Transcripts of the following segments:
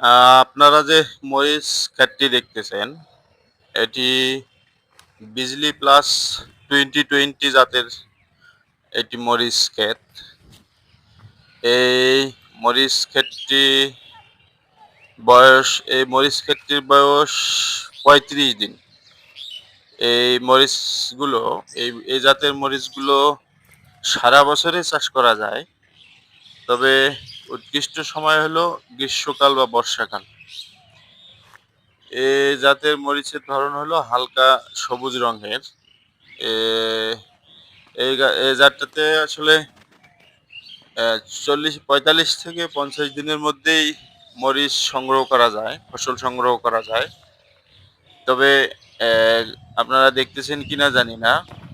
আপনারা যে মরিচ ক্ষেতটি দেখতেছেন, এটি বিজলি প্লাস টোয়েন্টি টোয়েন্টি জাতের এটি মরিচ ক্ষেত। এই মরিচ ক্ষেতটি বয়স, এই মরিচ ক্ষেতটির বয়স পঁয়ত্রিশ দিন। এই মরিচগুলো, এই এই জাতের মরিচগুলো সারা বছরে চাষ করা যায়। তবে উৎকৃষ্ট সময় হলো গ্রীষ্মকাল বা বর্ষাকাল। এ জাতের মরিচের ধরন হলো হালকা সবুজ রঙের। এই জাতটাতে আসলে চল্লিশ, পঁয়তাল্লিশ থেকে পঞ্চাশ দিনের মধ্যেই মরিচ সংগ্রহ করা যায়, ফসল সংগ্রহ করা যায়। তবে আপনারা দেখতেছেন কিনা জানি না।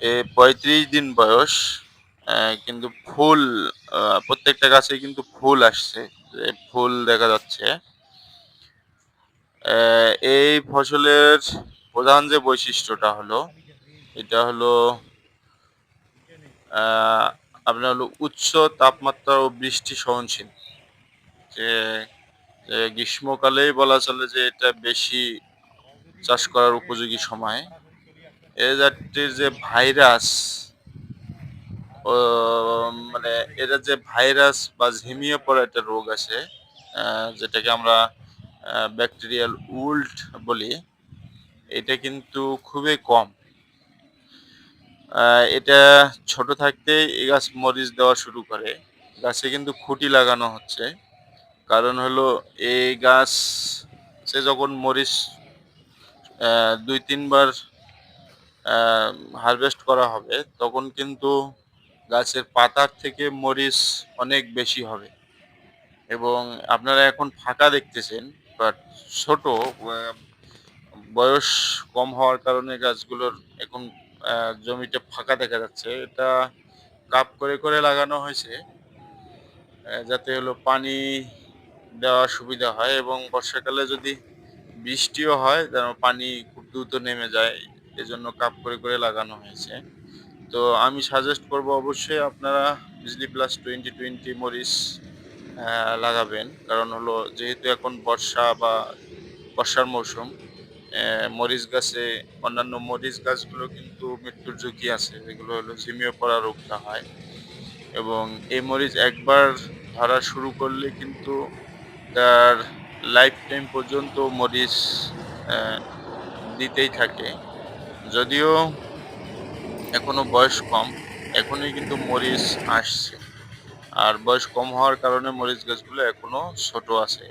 এ, পঁয়ত্রিশ দিন বয়স কিন্তু ফুল প্রত্যেকটা গাছে কিন্তু ফুল আসছে ফুল দেখা যাচ্ছে। এই ফসলের প্রধান যে বৈশিষ্ট্যটা হলো, এটা হলো আপনার হলো উচ্চ তাপমাত্রা ও বৃষ্টি সহনশীল। যে গ্রীষ্মকালেই বলা চলে যে এটা বেশি চাষ করার উপযোগী সময়। এই জাতটির যে ভাইরাস মানে এটা যে ভাইরাস বা ঝিমিয়ে পড়া একটা রোগ আছে যেটাকে আমরা ব্যাকটেরিয়াল উল্ট বলি, এটা কিন্তু খুবই কম। এটা ছোট থাকতেই এই গাছ মরিচ দেওয়া শুরু করে। গাছে কিন্তু খুঁটি লাগানো হচ্ছে। কারণ হলো এই গাছ সে যখন মরিচ দুই তিনবার হারভেস্ট করা হবে, তখন কিন্তু গাছের পাতার থেকে মরিচ অনেক বেশি হবে। এবং আপনারা এখন ফাঁকা দেখতেছেন বাট ছোট বয়স কম হওয়ার কারণে গাছগুলোর এখন জমিতে ফাঁকা দেখা যাচ্ছে। এটা কাপ করে করে লাগানো হয়েছে যাতে হলো পানি দেওয়া সুবিধা হয় এবং বর্ষাকালে যদি বৃষ্টিও হয়, যেন পানি খুব দ্রুত নেমে যায়, এজন্য কাপ করে করে লাগানো হয়েছে। তো আমি সাজেস্ট করব অবশ্যই আপনারা বিজলি প্লাস টোয়েন্টি টোয়েন্টি মরিচ লাগাবেন। কারণ হলো যেহেতু এখন বর্ষা বা বর্ষার মৌসুম মরিচ গাছে, অন্যান্য মরিচ গাছগুলো কিন্তু মৃত্যুর ঝুঁকি আছে। যেগুলো হলো ঝিমিয়ে পড়া রোগটা হয়। এবং এই মরিচ একবার ধরা শুরু করলে কিন্তু তার লাইফ টাইম পর্যন্ত মরিচ দিতেই থাকে। যদিও এখনও বয়স কম, এখনই কিন্তু মরিচ আসছে। আর বয়স কম হওয়ার কারণে মরিচ গাছগুলো এখনও ছোট আছে।